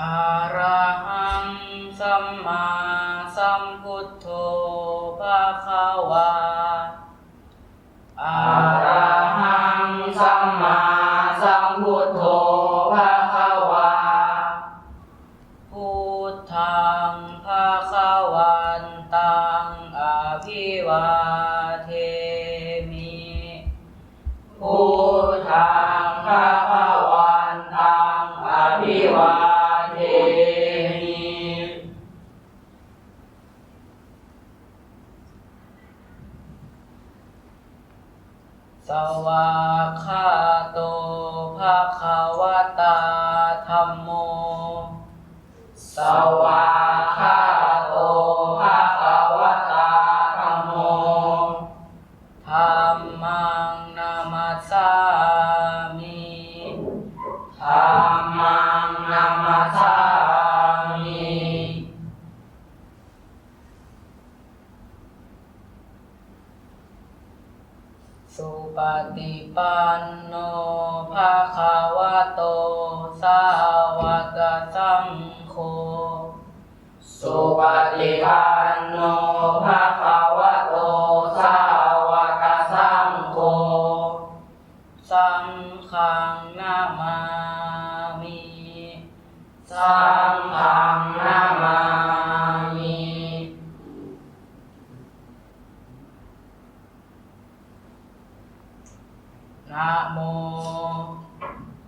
อะระหังสัมมาสัมพุทโธภะคะวาอะระ สวาคาโตภาควตาธรรมโม สวากขา สุปฏิปันโนภาคาวะโต สาวกสังโฆ สุปฏิปันโนภาคา นะโม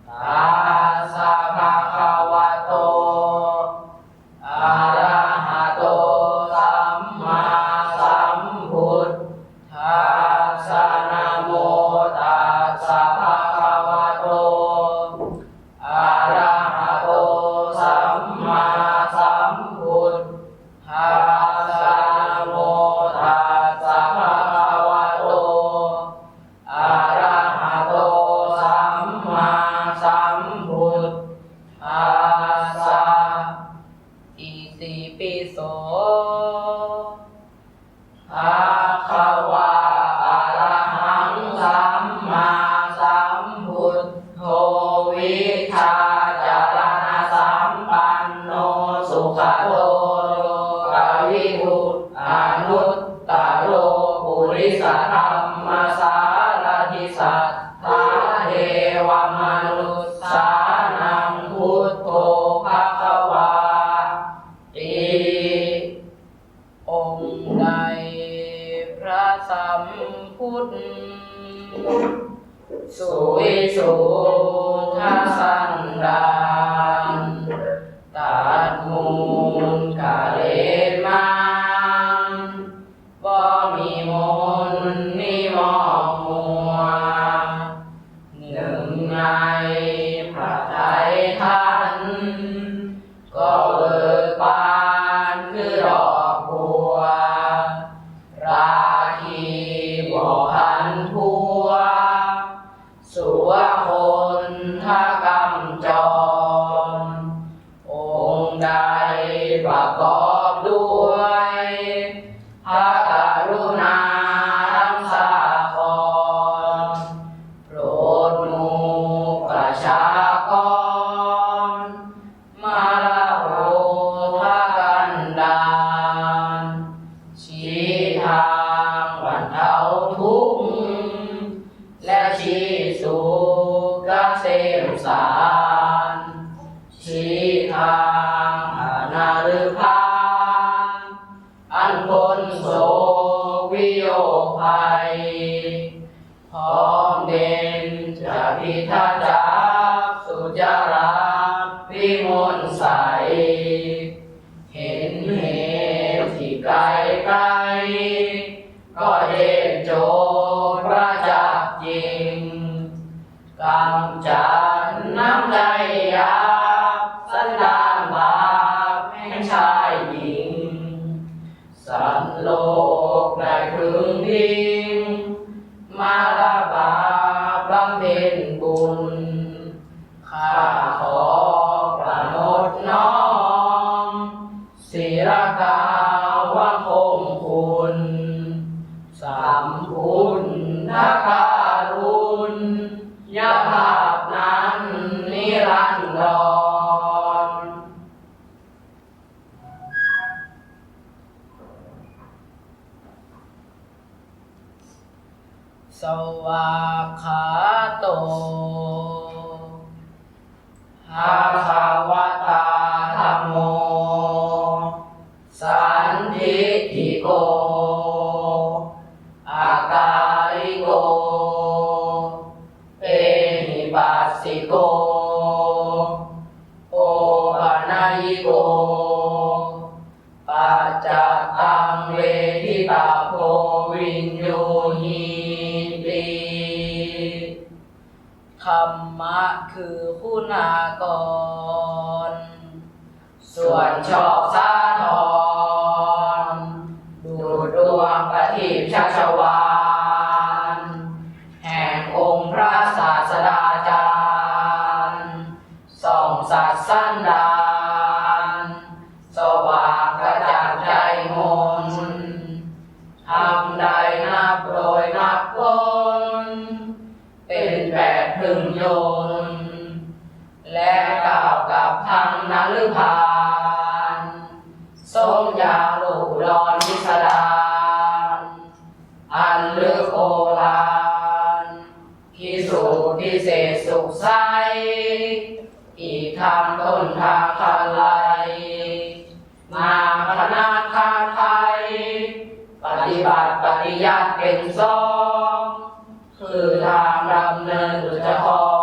ตัสสะภะคะวะโตอะระหะโตสัมมาสัมพุทธัสสะนะโมตัสสะภะคะวะโตอะระหะโตสัมมาสัมพุทธัส สุขโตโลำจรองค์ใดประกอบ เกษมสารชี้ทางอนาฤพานอันพ้นโศกวิโยภัยพร้อมเด่นจะพิทักษ์จากสุจาราวิมลใส เห็นเหตุที่ไกลไกลก็เห็นโจทย์ประจักจริง กำจัด ประทีปชัชวานแห่งองค์พระศาสดาจารย์ส่องสัตว์สันดานสว่างกระจ่างใจมนทำใดนับโดยนับคนเป็นแปดพึงโยนและกล่าวกับทางนฤพานทรงยาหลูรอนางต้นทาคันไลมาพนาคาไทย ปฏิบัติปฏิญาติเป็นซองคือทางดำเนินหรือจะคอ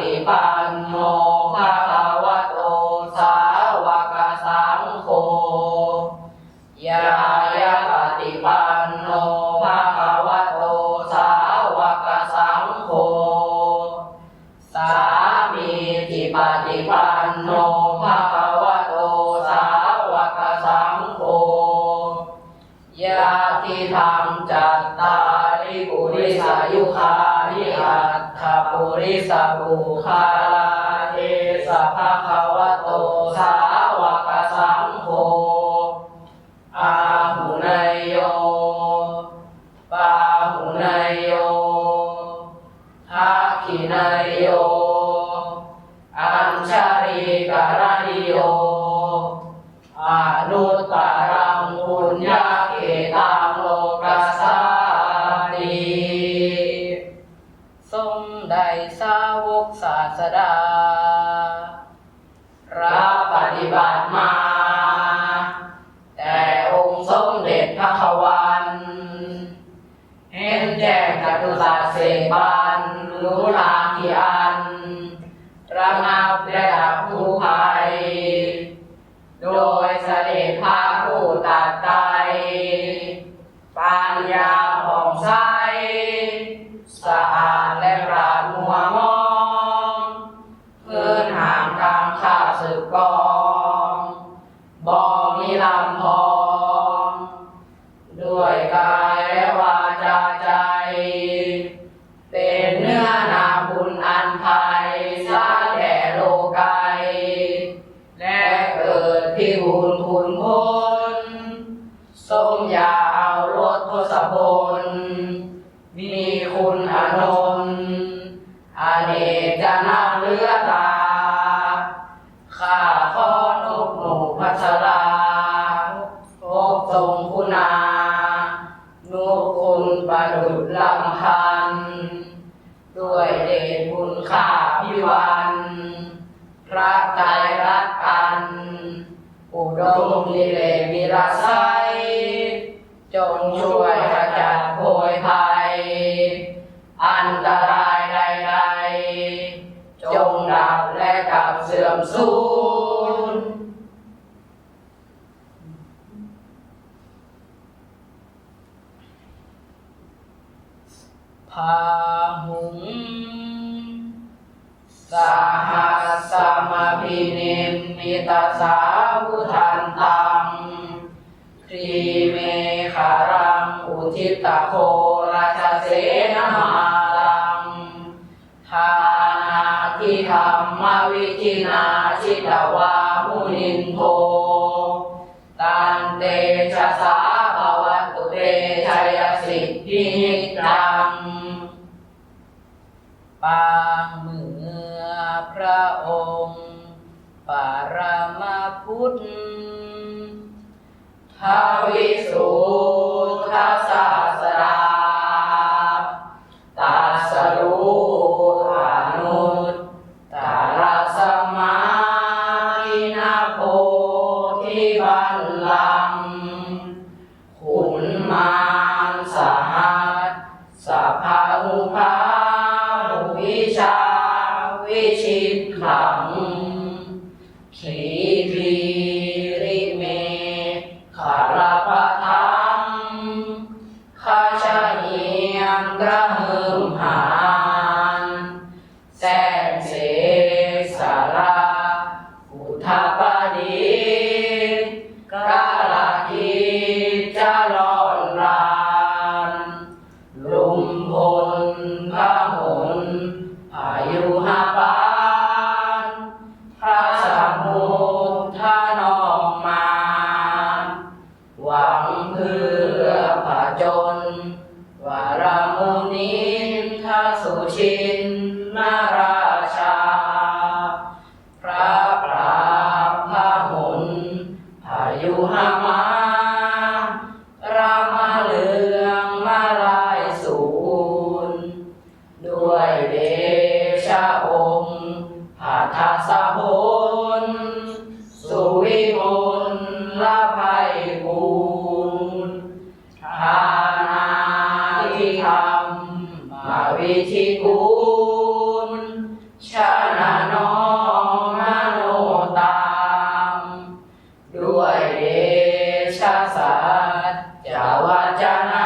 ฏิปันโนภะคะวะโตสาวกสังโฆยายาปฏิปันโนภะคะวะโตสาวกสังโฆสามีจิปฏิปันโนภะคะวะโตสาวกสังโฆยาทิธรรมจัตตาริปุริสายุคานิอัต ปุริสบุคาลาเอสะภะคะวะโตสาวกสังโฆอาหุเนยโยปาหุเนยโยทักิเนยโยอัญชาริกะระนิโยอนุตตรั บานรู้ลางที่อันระงับระดับทุกภัย โดยเสด็จพาผู้ตัดไตปัญญาของใสสะอาด กิดพิบูลคุณพลสมยาเอารถทศพลมีคุณอนนท์อเนกจะนับเลือตา ข้าขอนกหนูพัชราพบทรงคุณานุคุณประดุจลำพัน ด้วยเดชบุญข้าพิวัน พระไตรรัตน์ รุงลิเลสวิราไซจงช่วยขจัดโภยภัย อันตรายใดๆ จงดับและขับเสื่อมสูญพาหุงสหัสสมภินิมิตาสา ตโคราชเสนมาลังทานาคิธรรมวิจินาชิตวามุนินโทตันเตชะสาภวัตุเตชัยสิทธิตังปางเมื่อพระองค์ปารมาพุทธทวิสุทัสสะ วิชาวิชิตขัง mañana.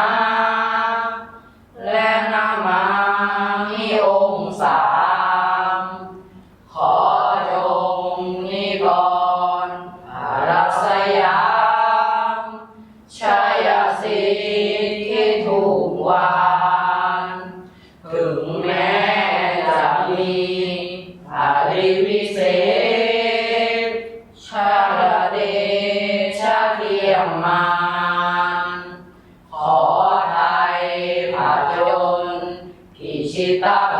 있다.